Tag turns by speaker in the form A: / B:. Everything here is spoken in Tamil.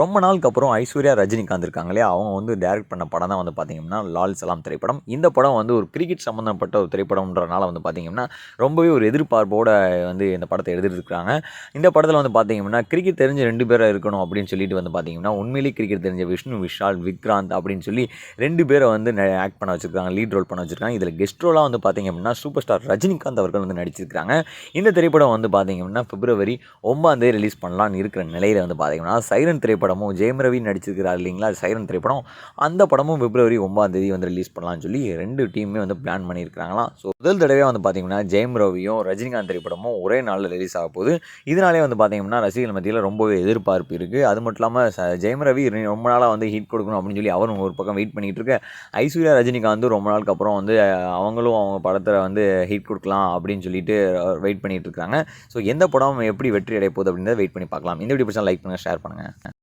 A: ரொம்ப நாளுக்கு அப்புறம் ஐஸ்வர்யா ரஜினிகாந்த் இருக்காங்க இல்லையா? அவங்க வந்து டைரக்ட் பண்ண படம் தான் வந்து பார்த்தீங்கன்னா லால் சலாம் திரைப்படம். இந்த படம் வந்து ஒரு கிரிக்கெட் சம்மந்தப்பட்ட ஒரு திரைப்படம்ன்றனால வந்து பார்த்தீங்கன்னா ரொம்பவே ஒரு எதிர்பார்ப்போடு வந்து இந்த படத்தை எழுதிருக்காங்க இந்த படத்தில் வந்து பார்த்தீங்கன்னா கிரிக்கெட் தெரிஞ்ச ரெண்டு பேரை இருக்கணும் அப்படின்னு சொல்லிட்டு வந்து பார்த்தீங்கன்னா உண்மையிலேயே கிரிக்கெட் தெரிஞ்ச விஷ்ணு விஷால் விக்ராந்த் அப்படின்னு சொல்லி ரெண்டு பேரை வந்து ஆக்ட் பண்ண வச்சுருக்காங்க லீட் ரோல் பண்ண வச்சுருக்காங்க. இதில் கெஸ்ட் ரோலாக வந்து பார்த்தீங்க அப்படின்னா சூப்பர் ஸ்டார் ரஜினிகாந்த் அவர்கள் வந்து நடிச்சிருக்காங்க. இந்த திரைப்படம் வந்து பார்த்திங்க அப்படின்னா பிப்ரவரி ஒன்பதாம் தேதி ரிலீஸ் பண்ணலான்னு இருக்கிற நிலையில் வந்து பார்த்தீங்கன்னா சைரன் படமும் ஜெயம் ரவி நடிச்சிருக்கிறார் இல்லைங்களா? சைரன் திரைப்படம். அந்த படமும் பிப்ரவரி ஒன்பதாம் தேதி வந்து ரிலீஸ் பண்ணலாம்னு சொல்லி ரெண்டு டீமுமே வந்து பிளான் பண்ணியிருக்காங்களாம் ஸோ முதல் தடவையாக வந்து பார்த்தீங்கன்னா ஜெயம் ரவியும் ரஜினிகாந்த் திரைப்படமும் ஒரே நாளில் ரிலீஸ் ஆக போகுது. இதனாலே வந்து பார்த்தீங்கன்னா ரசிகர்கள் மத்தியில் ரொம்பவே எதிர்பார்ப்பு இருக்குது அது மட்டும் இல்லாமல் ச ஜெயம் ரவி ரொம்ப நாளாக வந்து ஹிட் கொடுக்கணும் அப்படின்னு சொல்லி அவரும் ஒரு பக்கம் வெயிட் பண்ணிகிட்டு இருக்க. ஐஸ்வர்யா ரஜினிகாந்தும் ரொம்ப நாளுக்கு அப்புறம் வந்து அவங்களும் அவங்க படத்தில் வந்து ஹிட் கொடுக்கலாம் அப்படின்னு சொல்லிட்டு வெயிட் பண்ணிகிட்டு இருக்காங்க. ஸோ எந்த படம் எப்படி வெற்றி அடைய போகுது அப்படின்றத வெயிட் பண்ணி பார்க்கலாம். இந்த வீடியோ பிடிச்சா லைக் பண்ணுங்கள் ஷேர் பண்ணுங்கள்